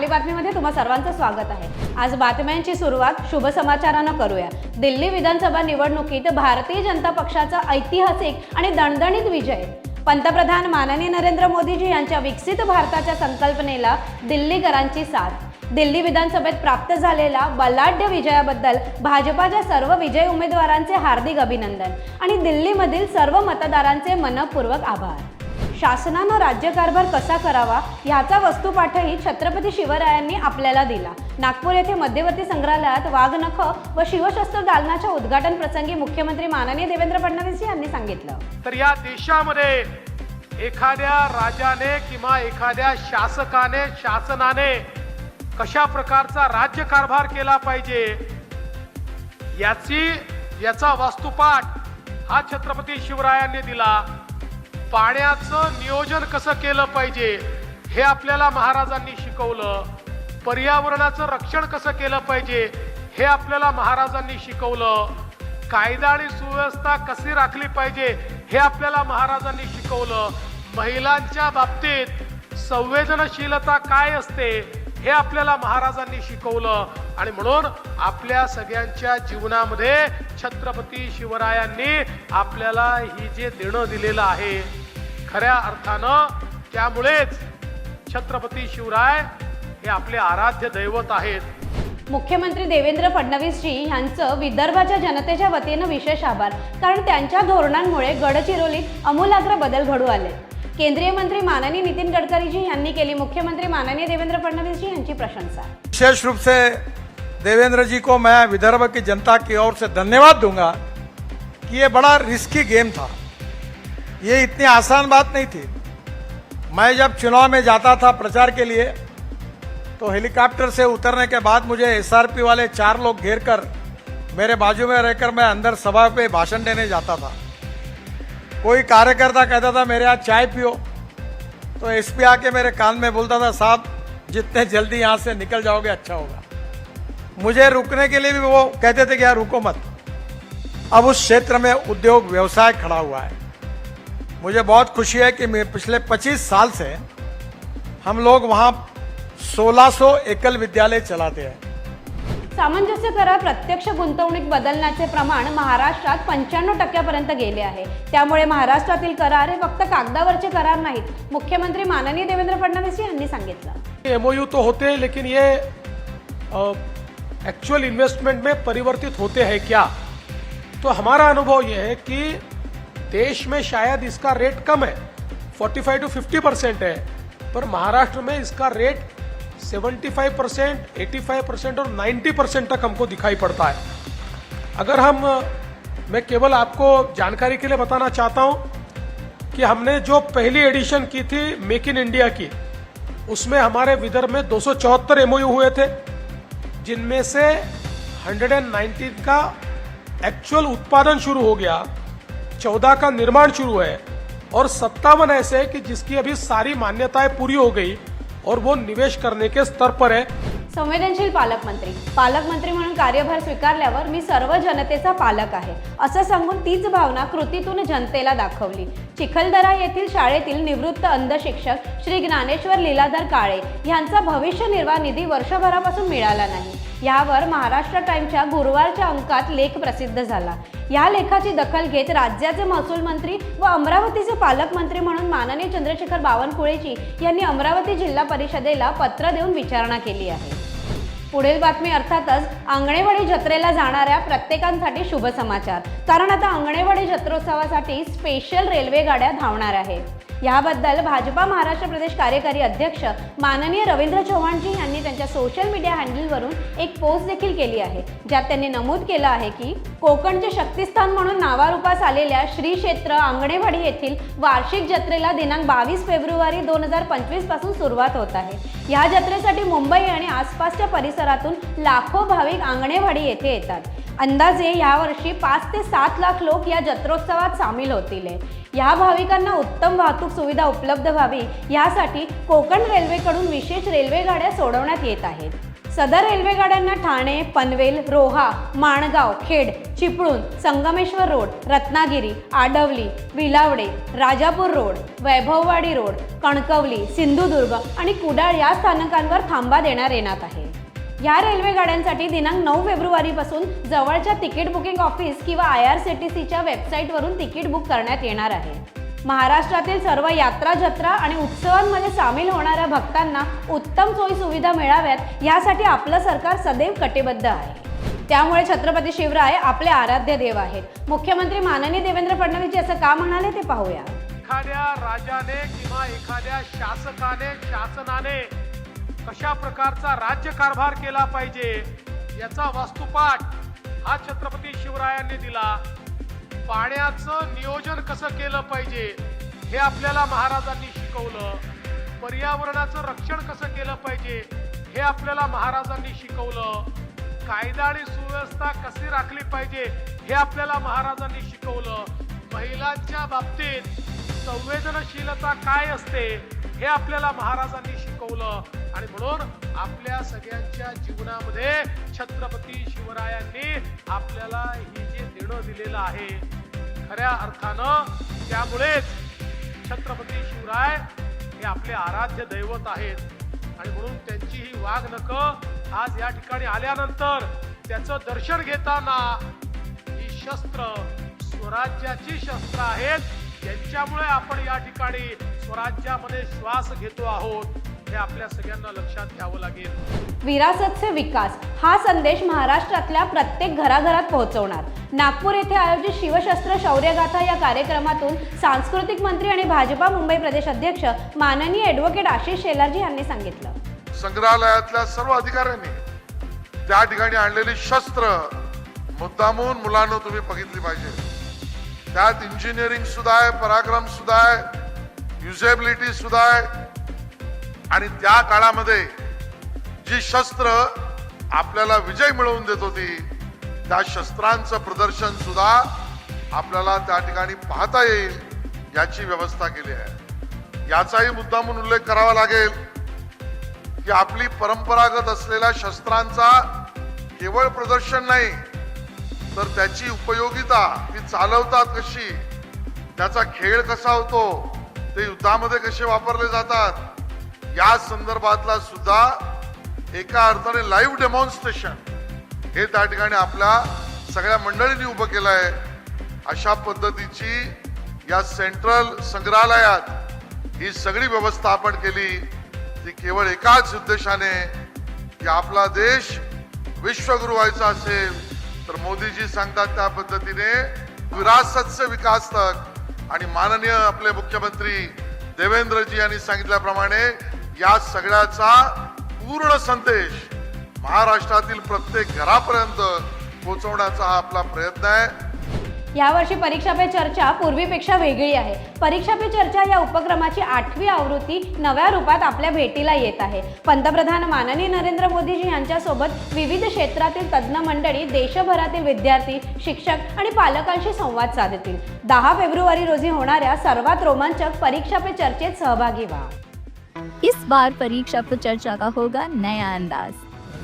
आपली बातमीमध्ये तुम्हा सर्वांचं स्वागत आहे. आज बातम्यांची सुरुवात शुभ समाचारानं करूया. दिल्ली विधानसभा निवडणुकीत भारतीय जनता पक्षाचा ऐतिहासिक आणि दणदणीत विजय. पंतप्रधान माननीय नरेंद्र मोदीजी यांच्या विकसित भारताच्या संकल्पनेला दिल्लीकरांची साथ. दिल्ली विधानसभेत प्राप्त झालेल्या बलाढ्य विजयाबद्दल भाजपाच्या सर्व विजय उमेदवारांचे हार्दिक अभिनंदन आणि दिल्लीमधील सर्व मतदारांचे मनपूर्वक आभार. शासनानं राज्यकारभार कसा करावा ह्याचा वस्तुपाठही छत्रपती शिवरायांनी आपल्याला दिला. नागपूर येथे मध्यवर्ती संग्रहालयात वाघनख व शिवशस्त्र दालनाच्या उद्घाटन प्रसंगी मुख्यमंत्री माननीय देवेंद्र फडणवीस यांनी सांगितलं. तर या देशामध्ये एखाद्या राजाने किंवा एखाद्या शासकाने शासनाने कशा प्रकारचा राज्यकारभार केला पाहिजे याची याचा वास्तुपाठ हा छत्रपती शिवरायांनी दिला. पाण्याचं नियोजन कसं केलं पाहिजे हे आपल्याला महाराजांनी शिकवलं. पर्यावरणाचं रक्षण कसं केलं पाहिजे हे आपल्याला महाराजांनी शिकवलं. कायदा आणि सुव्यवस्था कशी राखली पाहिजे हे आपल्याला महाराजांनी शिकवलं. महिलांच्या बाबतीत संवेदनशीलता काय असते हे आपल्याला महाराजांनी शिकवलं. आणि म्हणून आपल्या सगळ्यांच्या जीवनामध्ये छत्रपती शिवरायांनी आपल्याला ही जे देणं दिलेलं आहे खऱ्या अर्थानं त्यामुळेच छत्रपती शिवराय हे आपले आराध्य दैवत आहेत. मुख्यमंत्री देवेंद्र फडणवीसजी यांचं विदर्भाच्या जनतेच्या वतीनं विशेष आभार. कारण त्यांच्या धोरणांमुळे गडचिरोलीत अमूलाग्र बदल घडू आले. केंद्रीय मंत्री माननीय नितीन गडकरीजी यांनी केली. मुख्यमंत्री माननीय देवेंद्र फडणवीसजी यांची प्रशंसा. विशेष रूप से देवेंद्र जी को मैं विदर्भ की जनता की ओर से धन्यवाद दूंगा कि ये बड़ा रिस्की गेम था। ये इतनी आसान बात नहीं थी। मैं जब चुनाव में जाता था प्रचार के लिए तो हेलीकॉप्टर से उतरने के बाद मुझे एसआरपी वाले चार लोग घेर कर मेरे बाजू में रहकर मैं अंदर सभा पे भाषण देने जाता था। कोई कार्यकर्ता कहता था, मेरे यहाँ चाय पियो। तो एसपी आके मेरे कान में बोलता था, साहब, जितने जल्दी यहाँ से निकल जाओगे अच्छा होगा। मुझे रुकने के लिए भी वो कहते थे कि, यार, रुको मत। अब उस क्षेत्र में उद्योग व्यवसाय खड़ा हुआ है। मुझे बहुत खुशी है कि मैं पिछले 25 साल से हम लोग वहाँ 1600 एकल विद्यालय चलाते हैं। सामंजस्य करार प्रत्यक्ष गुंतवणूक बदलण्याचे प्रमाण महाराष्ट्रात पंच्याण्णव टक्क्यापर्यंत गेले आहे. त्यामुळे महाराष्ट्रातील करार हे फक्त कागदावरचे करार नाहीत मुख्यमंत्री माननीय देवेंद्र फडणवीस यांनी सांगितलं. एमओयू तो होते लेकिन ये एक्चुअल इन्वेस्टमेंट में परिवर्तित होते हैं क्या? तो हमारा अनुभव ये है कि देश में शायद इसका रेट कम है 45 टू 50 परसेंट है, पर महाराष्ट्र में इसका रेट 75 परसेंट एटी परसेंट और 90 परसेंट तक हमको दिखाई पड़ता है। अगर हम, मैं केवल आपको जानकारी के लिए बताना चाहता हूँ कि हमने जो पहली एडिशन की थी मेक इन इंडिया की, उसमें हमारे विदर्भ में दो सौ हुए थे, जिनमें से 119 का एक्चुअल उत्पादन शुरू हो गया। 14 का निर्माण शुरू है और सत्तावन ऐसे है कि जिसकी अभी सारी मान्यताएँ पूरी हो गई और वो निवेश करने के स्तर पर है। संवेदनशील पालक मंत्री। पालकमंत्री पालकमंत्री म्हणून कार्यभार स्वीकारल्यावर मी सर्व जनतेचा पालक आहे. असं सांगून तीच भावना कृतीतून जनतेला दाखवली. चिखलदरा येथील शाळेतील निवृत्त अंध शिक्षक श्री ज्ञानेश्वर लीलाधर काळे यांचा भविष्य निर्वाह निधी वर्षभरापासून मिळाला नाही. यावर महाराष्ट्र टाइमच्या गुरुवारच्या अंकात लेख प्रसिद्ध झाला. या लेखाची दखल घेत राज्याचे महसूल मंत्री व अमरावतीचे पालकमंत्री म्हणून माननीय चंद्रशेखर बावनकुळेजी यांनी अमरावती जिल्हा परिषदेला पत्र देऊन विचारणा केली आहे. पुढील बातमी अर्थातच आंगणेवाडी जत्रेला जाणाऱ्या प्रत्येकांसाठी शुभ समाचार. कारण आता आंगणेवाडी जत्रोत्सवासाठी स्पेशल रेल्वे गाड्या धावणार आहेत. याबद्दल भाजपा महाराष्ट्र प्रदेश कार्यकारी अध्यक्ष माननीय रवींद्र चव्हाणजी यांनी त्यांच्या सोशल मीडिया हँडलवरून एक पोस्ट देखील केली आहे. ज्यात त्यांनी नमूद केलं आहे की कोकणचे शक्तिस्थान म्हणून नावारूपास आलेल्या श्री क्षेत्र आंगणेवाडी येथील वार्षिक जत्रेला दिनांक बावीस फेब्रुवारी दोन हजार पंचवीसपासून सुरुवात होत आहे. या जत्रेसाठी मुंबई आणि आसपासच्या परिसरातून लाखो भाविक आंगणेवाडी येथे येतात. अंदाजे यावर्षी पाच ते सात लाख लोक या जत्रोत्सवात सामील होतील. या भाविकांना उत्तम वाहतूक सुविधा उपलब्ध व्हावी यासाठी कोकण रेल्वेकडून विशेष रेल्वे गाड्या सोडवण्यात येत आहेत. सदर रेल्वे गाड्यांना Thane Panvel Roha Mangaon Khed Chiplun Sangameshwar road Ratnagiri Adavali Vilavade Rajapur road Vaibhavwadi road Kankavli Sindhudurg आणि कुडाळ या स्थानकांवर थांबा देण्यात येणार आहे या रेल्वे गाड्यांसाठी दिनांक नऊ फेब्रुवारीपासून जवळच्या तिकीट बुकिंग ऑफिस किंवा आय आर सी टी सीच्या वेबसाईटवरून तिकीट बुक करण्यात येणार आहे. महाराष्ट्रातील सर्व यात्रा जत्रा आणि उत्सवांमध्ये सामील होणाऱ्या भक्तांना उत्तम सोयी सुविधा मिळाव्यात यासाठी आपलं सरकार सदैव कटिबद्ध आहे. त्यामुळे छत्रपती शिवराय आपले आराध्य देव आहेत. मुख्यमंत्री माननीय देवेंद्र फडणवीस असं का म्हणाले ते पाहूया. एखाद्या राजाने किंवा एखाद्या शासकाने शासनाने कशा प्रकारचा राज्यकारभार केला पाहिजे याचा वास्तुपाठ हा छत्रपती शिवरायांनी दिला. पाण्याचं नियोजन कसं केलं पाहिजे हे आपल्याला महाराजांनी शिकवलं. पर्यावरणाचं रक्षण कसं केलं पाहिजे हे आपल्याला महाराजांनी शिकवलं. कायदा आणि सुव्यवस्था कशी राखली पाहिजे हे आपल्याला महाराजांनी शिकवलं. महिलांच्या बाबतीत संवेदनशीलता काय असते हे आपल्याला महाराजांनी शिकवलं. आणि म्हणून आपल्या सगळ्यांच्या जीवनामध्ये छत्रपती शिवरायांनी आपल्याला हे जे देणं दिलेलं आहे खऱ्या अर्थानं त्यामुळेच छत्रपती शिवराय हे आपले आराध्य दैवत आहेत. आणि म्हणून त्यांची ही वाघ आज या ठिकाणी आल्यानंतर त्याचं दर्शन घेताना ही शस्त्र स्वराज्याची शस्त्र आहेत त्यांच्यामुळे आपण या ठिकाणी स्वराज्यामध्ये श्वास घेतो आहोत. हे आपल्या सगळ्यांना लक्षात घ्यावं लागेल. विरासत से विकास हा संदेश महाराष्ट्रातल्या प्रत्येक घराघरात पोहोचवणार. नागपूर येथे आयोजित शिवशस्त्र शौर्यगाथा या कार्यक्रमातून सांस्कृतिक मंत्री आणि भाजपा मुंबई प्रदेश अध्यक्ष माननीय ॲडव्होकेट आशिष शेलारजी यांनी सांगितलं. संग्रहालयातल्या सर्व अधिकाऱ्यांनी त्या ठिकाणी आणलेली शस्त्र मुद्दामून मुलांना तुम्ही बघितली पाहिजे. त्यात इंजिनिअरिंग सुद्धा आहे पराक्रम सुद्धा आहे युजेबिलिटी सुद्धा आहे. आणि त्या काळामध्ये जी शस्त्र आपल्याला विजय मिळवून देत होती त्या शस्त्रांचं प्रदर्शन सुद्धा आपल्याला त्या ठिकाणी पाहता येईल याची व्यवस्था केली आहे. याचाही मुद्दामून उल्लेख करावा लागेल की आपली परंपरागत असलेल्या शस्त्रांचा केवळ प्रदर्शन नाही तर त्याची उपयोगिता ती चालवतात कशी त्याचा खेळ कसा होतो ते युद्धामध्ये कसे वापरले जातात या संदर्भातला सुद्धा एका अर्थाने लाईव्ह डेमॉन्स्ट्रेशन हे त्या ठिकाणी आपल्या सगळ्या मंडळींनी उभं केलं आहे अशा पद्धतीची या सेंट्रल संग्रहालयात ही सगळी व्यवस्था आपण केली. ती केवळ एकाच उद्देशाने की आपला देश विश्वगुरु व्हायचा असेल तर मोदीजी सांगतात त्या पद्धतीने विरासत विकास तक. आणि माननीय आपले मुख्यमंत्री देवेंद्रजी यांनी सांगितल्याप्रमाणे या सगळ्याचा पूर्ण संदेश महाराष्ट्रातील प्रत्येक घरापर्यंत पोहोचवण्याचा हा आपला प्रयत्न आहे. यावर्षी परीक्षा पे चर्चा पूर्वीपेक्षा वेगळी आहे. परीक्षा पे चर्चा या उपक्रमाची आठवी आवृत्ती नव्या रूपात आपल्या भेटीला येत आहे. पंतप्रधान माननीय नरेंद्र मोदीजी यांच्यासोबत विविध क्षेत्रातील तज्ज्ञ मंडळी देशभरातील विद्यार्थी शिक्षक आणि पालकांशी संवाद साधतील. दहा फेब्रुवारी रोजी होणाऱ्या सर्वात रोमांचक परीक्षा पे चर्चेत सहभागी व्हा. इस बार परीक्षा पर चर्चा का होगा नया अंदाज।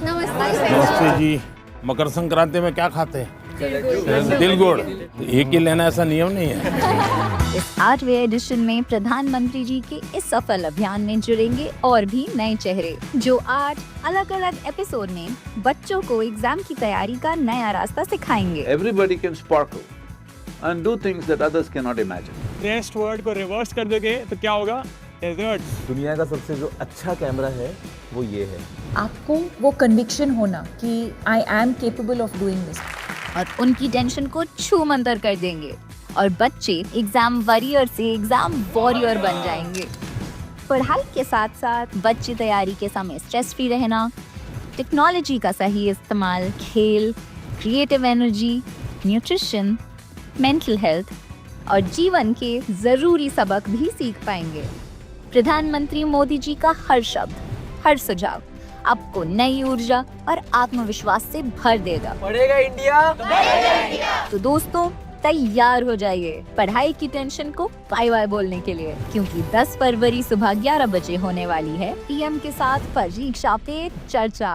नमस्ते जी। मकर संक्रांति में क्या खाते हैं? तिल गुड़। तो एक ही लेना ऐसा नियम नहीं है। इस आठवें एडिशन में प्रधानमंत्री जी के इस सफल अभियान में जुड़ेंगे और भी नए चेहरे जो आठ अलग अलग एपिसोड में बच्चों को एग्ज़ाम की तैयारी का नया रास्ता सिखाएँगे। Everybody can sparkle and do things that others cannot imagine. Test word को रिवर्स कर दोगे तो क्या होगा? दुनिया का सबसे जो अच्छा कैमरा है वो ये है। आपको वो कन्विक्शन होना कि I am capable of doing this और उनकी टेंशन को छू मंतर कर देंगे। और बच्चे एग्ज़ाम वॉरियर से एग्ज़ाम वॉरियर बन जाएँगे। पढ़ाई के साथ साथ बच्चे तैयारी के समय स्ट्रेस फ्री रहना टेक्नोलॉजी का सही इस्तेमाल खेल creative energy nutrition mental health और जीवन के ज़रूरी सबक भी सीख पाएँगे। प्रधानमंत्री मोदी जी का हर शब्द हर सुझाव आपको नई ऊर्जा और आत्मविश्वास से भर देगा। पढ़ेगा इंडिया? तो दोस्तों तैयार हो जाइए पढ़ाई की टेंशन को बाय बाय बोलने के लिए क्योंकि 10 फरवरी सुबह 11 बजे होने वाली है पीएम के साथ परीक्षा पे चर्चा।